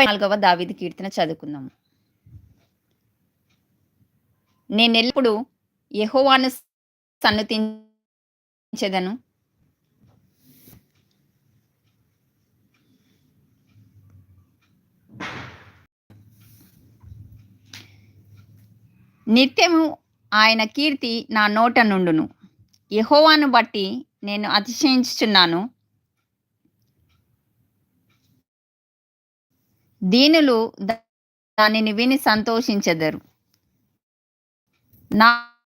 ముప్పై నాలుగవ దావిది కీర్తన చదువుకుందాం. నేను ఎల్లప్పుడు యెహోవాను సన్నుతించెదను? నిత్యము ఆయన కీర్తి నా నోట నుండును. యెహోవాను బట్టి నేను అతిశయించుచున్నాను. దీనులు దానిని విని సంతోషించెదరు. నా-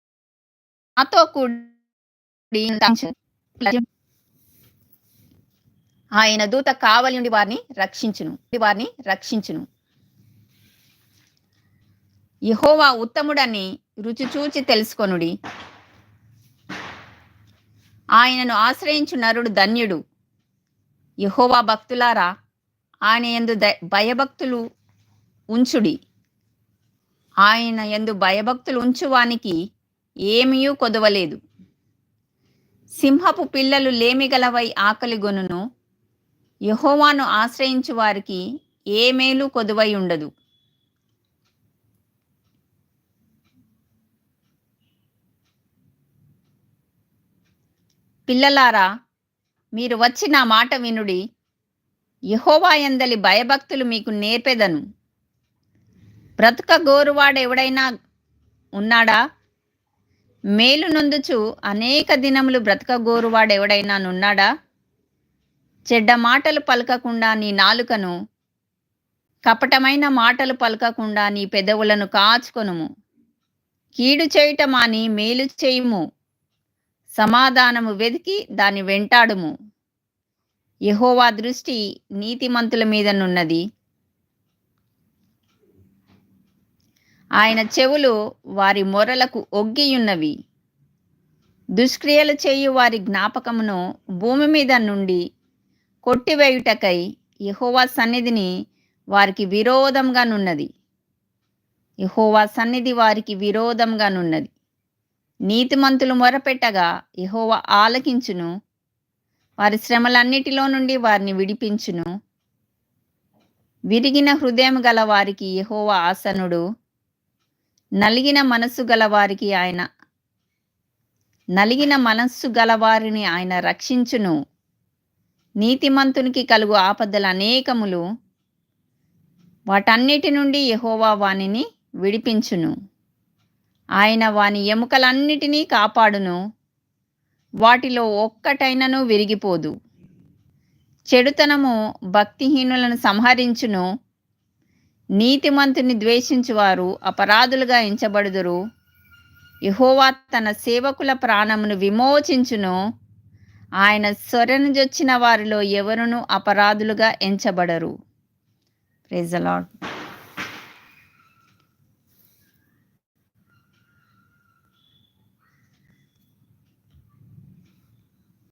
నాతో కూడి ఆయన దూత కావలి నుండి వారిని రక్షించును వారిని రక్షించును. యహోవా ఉత్తముడని రుచి చూచి తెలుసుకొనుడి. ఆయనను ఆశ్రయించు నరుడు ధన్యుడు. యహోవా భక్తులారా ఆయన ఎందు ద- భయభక్తులు ఉంచుడి. ఆయన ఎందు భయభక్తులు ఉంచువానికి ఏమీయూ కొదవలేదు. సింహపు పిల్లలు లేమిగలవై ఆకలిగొనును యహోవాను ఆశ్రయించు వారికి ఏ మేలు కొదువై ఉండదు. పిల్లలారా మీరు వచ్చి నా మాట వినుడి. యహోవాయందలి భయభక్తులు మీకు నేర్పెదను. బ్రతుక గోరువాడెవడైనా ఉన్నాడా? మేలు నొందుచు అనేక దినములు బ్రతక గోరువాడెవడైనా నున్నాడా? చెడ్డ మాటలు పలకకుండా నీ నాలుకను కపటమైన మాటలు పలకకుండా నీ పెదవులను కాచుకొనుము. కీడు చేయుట మాని మేలు చేయుము. సమాధానము వెతికి దాని వెంటాడుము. యహోవా దృష్టి నీతిమంతుల మీదనున్నది ఆయన చెవులు వారి మొరలకు ఒగ్గియున్నవి. దుష్క్రియలు చేయు వారి జ్ఞాపకమును భూమి మీద నుండి కొట్టివేయుటకై యహోవా సన్నిధిని వారికి విరోధంగానున్నది యహోవా సన్నిధి వారికి విరోధంగానున్నది నీతిమంతులు మొరపెట్టగా యహోవా ఆలకించును. వారి శ్రమలన్నిటిలో నుండి వారిని విడిపించును. విరిగిన హృదయం గల వారికి యహోవ ఆసనుడు. నలిగిన మనస్సు గల వారికి ఆయన. నలిగిన మనస్సు గల వారిని ఆయన రక్షించును. నీతిమంతునికి కలుగు ఆపదలు అనేకములు. వాటన్నిటి నుండి యహోవా వానిని విడిపించును. ఆయన వాని ఎముకలన్నిటినీ కాపాడును. వాటిలో ఒక్కటైనను విరిగిపోదు. చెడుతనము భక్తిహీనులను సంహరించును. నీతిమంతుని ద్వేషించువారు అపరాధులుగా ఎంచబడుదురు. యహోవా తన సేవకుల ప్రాణమును విమోచించును. ఆయన సొరనుజొచ్చిన వారిలో ఎవరును అపరాధులుగా ఎంచబడరు. ప్రైజ్